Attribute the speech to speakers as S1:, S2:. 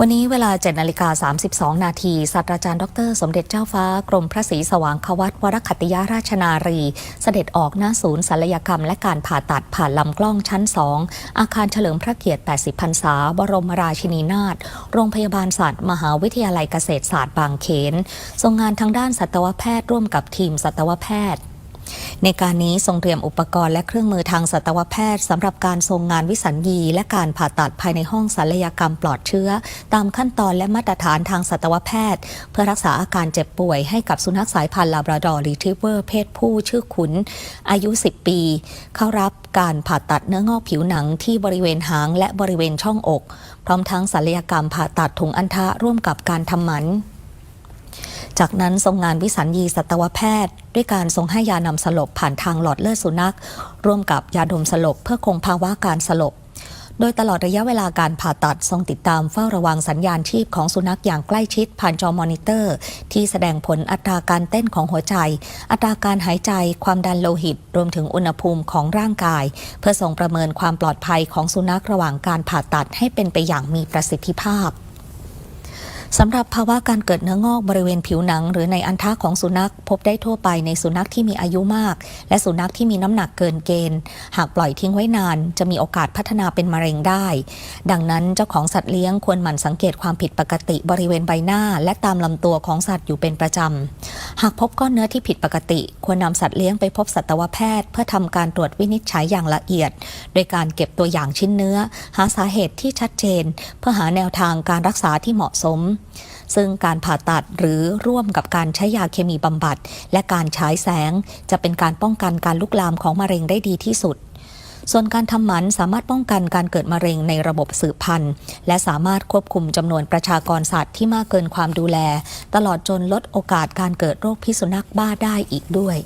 S1: วันนี้เวลา7นาฬิกา32 นาทีศาสตราจารย์ดร สมเด็จเจ้าฟ้ากรมพระศรีสว่างควัตวรคัติยราชนารี เสด็จออกหน้าศูนย์ศัลยกรรม และการผ่าตัดผ่านลำกล้องชั้น 2 อาคารเฉลิมพระเกียรติ 80 พรรษา บรมราชินีนาถโรงพยาบาลศาสตร์มหาวิทยาลัยเกษตรศาสตร์บางเขนทรงงานทางด้านสัตวแพทย์ร่วมกับทีมสัตวแพทย์ ในการนี้ทรงเตรียมอุปกรณ์และเครื่องมือทางสัตวแพทย์สำหรับการทรงงานวิสัญญี และการผ่าตัดภายในห้องศัลยกรรมปลอดเชื้อ ตามขั้นตอนและมาตรฐานทางสัตวแพทย์ เพื่อรักษาอาการเจ็บป่วยให้กับสุนัขสายพันธุ์ลาบราดอร์รีทรีเวอร์เพศผู้ชื่อขุน อายุ 10 ปี เข้ารับการผ่าตัดเนื้องอกผิวหนังที่บริเวณหางและบริเวณช่องอก พร้อมทั้งศัลยกรรมผ่าตัดถุงอัณฑะร่วมกับการทำหมัน จากนั้นทรงงานวิสัญญีสัตวแพทย์ ด้วยการทรงให้ยานำสลบผ่านทางหลอดเลือดสุนัข ร่วมกับยาดมสลบเพื่อคงภาวะการสลบ โดยตลอดระยะเวลาการผ่าตัดทรงติดตามเฝ้าระวังสัญญาณชีพของสุนัขอย่างใกล้ชิดผ่านจอมอนิเตอร์ ที่แสดงผลอัตราการเต้นของหัวใจ อัตราการหายใจ ความดันโลหิต รวมถึงอุณหภูมิของร่างกาย เพื่อทรงประเมินความปลอดภัยของสุนัขระหว่างการผ่าตัดให้เป็นไปอย่างมีประสิทธิภาพ สำหรับภาวะการเกิดเนื้องอกบริเวณผิวหนัง หรือในอันทะของสุนัขพบได้ทั่วไปในสุนัขที่มีอายุมาก และสุนัขที่มีน้ำหนักเกินเกณฑ์ หากปล่อยทิ้งไว้นาน จะมีโอกาสพัฒนาเป็นมะเร็งได้ ดังนั้นเจ้าของสัตว์เลี้ยงควรหมั่นสังเกตความผิดปกติบริเวณใบหน้า และตามลำตัวของสัตว์อยู่เป็นประจำ หากพบก้อนเนื้อที่ผิดปกติ ควรนำสัตว์เลี้ยงไปพบสัตวแพทย์ เพื่อทำการตรวจวินิจฉัยอย่างละเอียด โดยการเก็บตัวอย่างชิ้นเนื้อ หาสาเหตุที่ชัดเจน เพื่อหาแนวทางการรักษาที่เหมาะสมซึ่งการผ่าตัดหรือร่วมกับการใช้ยาเคมีบำบัด และการฉายแสง จะเป็นการป้องกันการลุกลามของมะเร็งได้ดีที่สุด ส่วนการทำหมันสามารถป้องกันการเกิดมะเร็งในระบบสืบพันธุ์ และสามารถควบคุมจำนวนประชากรสัตว์ที่มากเกินความดูแล ตลอดจนลดโอกาสการเกิดโรคพิษสุนัขบ้าได้อีกด้วย